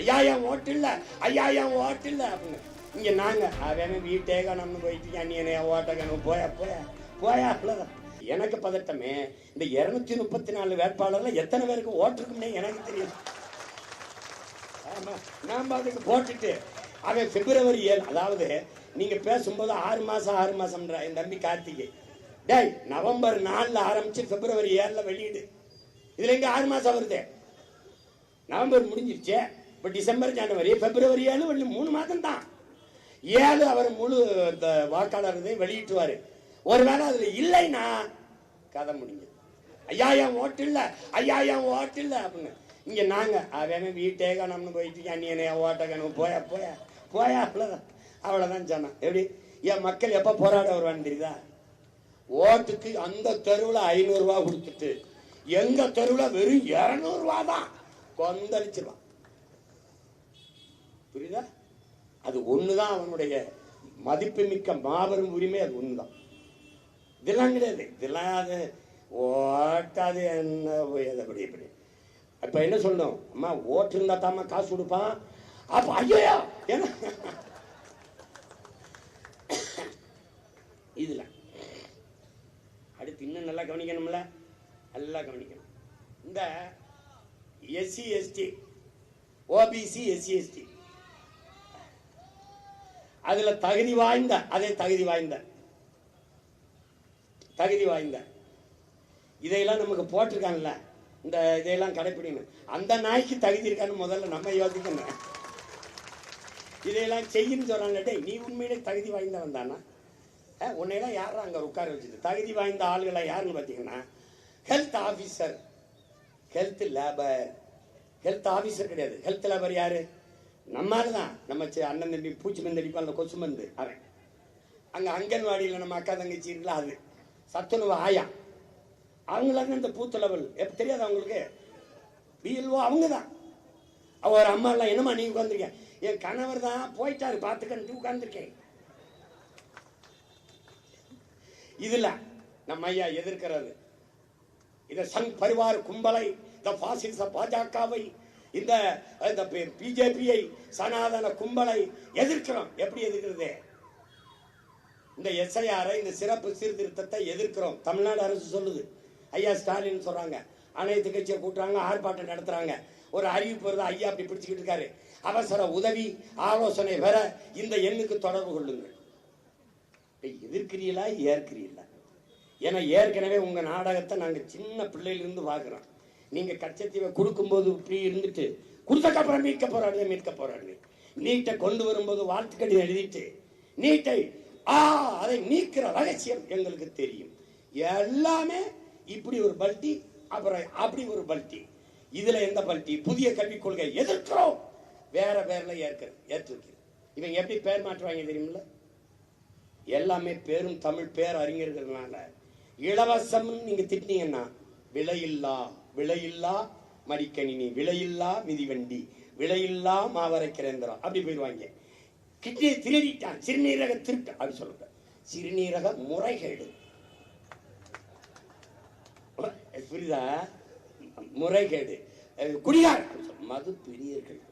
ஐயா என் ஓட்டு இல்லை. ஐயா என் ஓட்டு இல்லை. அப்படின்னு இங்கே நாங்கள் அவன் வீட்டே கணம்னு போயிட்டு நீ என்ன ஓட்ட போயா போயா போயா அவ்வளோதான் எனக்கு பதட்டமே இந்த இரநூத்தி முப்பத்தி நாலு வேட்பாளரில் எத்தனை பேருக்கு ஓட்டிருக்கும்னே எனக்கு தெரியும் ஆமாம் நாம் அதுக்கு போட்டுட்டு அவன் பிப்ரவரி ஏழு அதாவது நீங்கள் பேசும்போது ஆறு மாதம் ஆறு மாதம்ன்ற என் தம்பி கார்த்திகை. டேய் நவம்பர் நாலில் ஆரம்பித்து பிப்ரவரி ஏழில் வெளியீடு. இதில் எங்கே ஆறு மாதம் வருது? நவம்பர் முடிஞ்சிருச்சே. இப்போ டிசம்பர் ஜனவரி பிப்ரவரி ஏழு வெள்ளி மூணு மாதம் தான் ஏழு அவர் முழு இந்த வாக்காளர் வெளியிட்டுவார் வெளியிட்டுவாரு. ஒருவேளை அதில் இல்லைன்னா கதை முடிஞ்சு ஐயா என் ஓட்டு இல்லை. ஐயா என் ஓட்டு இல்லை அப்படின்னு. இங்கே நாங்கள் அவன் வீட்டே காணாமனு போயிட்டு நீ என்ன ஓட்ட காணும் போயா போயா போயா அவ்வளோதான் அவ்வளோதான் சொன்னான் எப்படி? என் மக்கள் எப்போ போராட வருவான்னு தெரியுதா? ஓட்டுக்கு அந்த தெருவில் ஐநூறுரூவா கொடுத்துட்டு எங்கள் தெருவில் வெறும் இரநூறுவா தான் கொந்தளிச்சிருவான். புரியுதா? அது ஒண்ணுதான் அவனுடைய மதிப்புமிக்க மாபெரும் உரிமை அது ஒன்று தான் இதெல்லாம் கிடையாது. இதெல்லாம் அது ஓட்டாது என்ன அப்படி இப்படி. இப்போ என்ன சொல்லணும்? அம்மா ஓட்டு இருந்தா தாம்மா காசு கொடுப்பான். அப்ப ஐயோ என்ன அடுத்து இன்னும் நல்லா கவனிக்கணும்ல? நல்லா கவனிக்கணும். இந்த SC ST OBC SC ST. அதுல தகுதி வாய்ந்த அதே தகுதி வாய்ந்த. தகுதி வாய்ந்த. இதையெல்லாம் நமக்கு போட்டிருக்காங்கல்ல? இந்த இதையெல்லாம் கடைப்பிடிக்கணும் அந்த நாய்க்கு தகுதி இருக்கான்னு முதல்ல நம்ம யோசிக்கணும். இதையெல்லாம் செய்யுன்னு சொல்றாங்க நீ உண்மையிலே தகுதி வாய்ந்தவன் தானா? உன்னையெல்லாம் யாரும் அங்க உட்கார வச்சுட்டு? தகுதி வாய்ந்த ஆளுகளை யாருன்னு பார்த்தீங்கன்னா health officer health labour health officer கிடையாது. ஹெல்த் லேபர் யாரு? நம்ம தான் நம்ம அண்ணன் தம்பி பூச்சி மருந்து அடிப்பான் அந்த கொசு மருந்து. அவன் அங்கே அங்கன்வாடியில் நம்ம அக்கா தங்கச்சி இருக்கலாம் அது. சத்துணவு ஆயா. அவங்களாம் இந்த பூத்து லெவல் எப்போ தெரியாது அவங்களுக்கு பிஎல்ஓ அவங்க தான் அவ ஒரு அம்மா எல்லாம் என்னம்மா நீ உட்காந்துருக்கேன் என் கணவர் தான் போயிட்டாரு பார்த்துக்கன்ட்டு உட்காந்துருக்கேன் இதில் நம்ம ஐயா எதிர்க்கிறது. இதை சங் பரிவார் கும்பலை இந்த பாசிச பாஜகவை இந்த இந்த பிஜேபியை சனாதன கும்பலை எதிர்க்கிறோம். எப்படி எதிர்க்கிறது? இந்த எஸ்ஐஆரை இந்த சிறப்பு சீர்திருத்தத்தை எதிர்க்கிறோம். தமிழ்நாடு அரசு சொல்லுது. ஐயா ஸ்டாலின் சொல்றாங்க. அனைத்து கட்சியை கூட்டுறாங்க ஆர்ப்பாட்டம் நடத்துறாங்க. ஒரு அறிவிப்பு வருது ஐயா அப்படி பிடிச்சுக்கிட்டு இருக்காரு. அவசர உதவி ஆலோசனை பெற இந்த எண்ணுக்கு தொடர்பு கொள்ளுங்கள். எதிர்க்கிறீங்களா ஏற்கிறீங்களா ஏன்னா ஏற்கனவே உங்க நாடகத்தை நாங்கள் சின்ன பிள்ளையிலிருந்து பார்க்குறோம். நீங்க கச்சத்தீவை கொடுக்கும்போது இப்படி இருந்துட்டு கொடுத்தக்கப்புறம் மீட்க போராடுங்க மீட்க போராடுங்க நீட்டை கொண்டு வரும்போது வாழ்த்து கடிதம் எழுதிட்டு நீட்டை ஆ அதை நீக்கிற ரகசியம் எங்களுக்கு தெரியும். எல்லாமே இப்படி ஒரு பல்ட்டி அப்புறம் அப்படி ஒரு பல்ட்டி. இதுல எந்த பல்ட்டி? புதிய கல்விக் கொள்கை எதிர்க்கிறோம். வேற பேர்ல ஏற்கிறது ஏற்றிருக்கிறது இவங்க எப்படி பேர் மாற்றுவாங்க தெரியுமில்ல? எல்லாமே பேரும் தமிழ் பேர் அறிஞர்கள்னால இலவசம்னு நீங்க திட்டினீங்கன்னா விலையில்லா விலையில்லா மடிக்கணினி விலையில்லா மிதிவண்டி விலையில்லா மாவரைக்கிற எந்திரம் அப்படி போயிடுவாங்க. கிட்னி திருடிட்டான் சிறுநீரக திருட்டு அப்படி சொல்லுங்க. சிறுநீரக முறைகேடு. புரியுதா? முறைகேடு. குடிகார் மது பிரியர்கள்.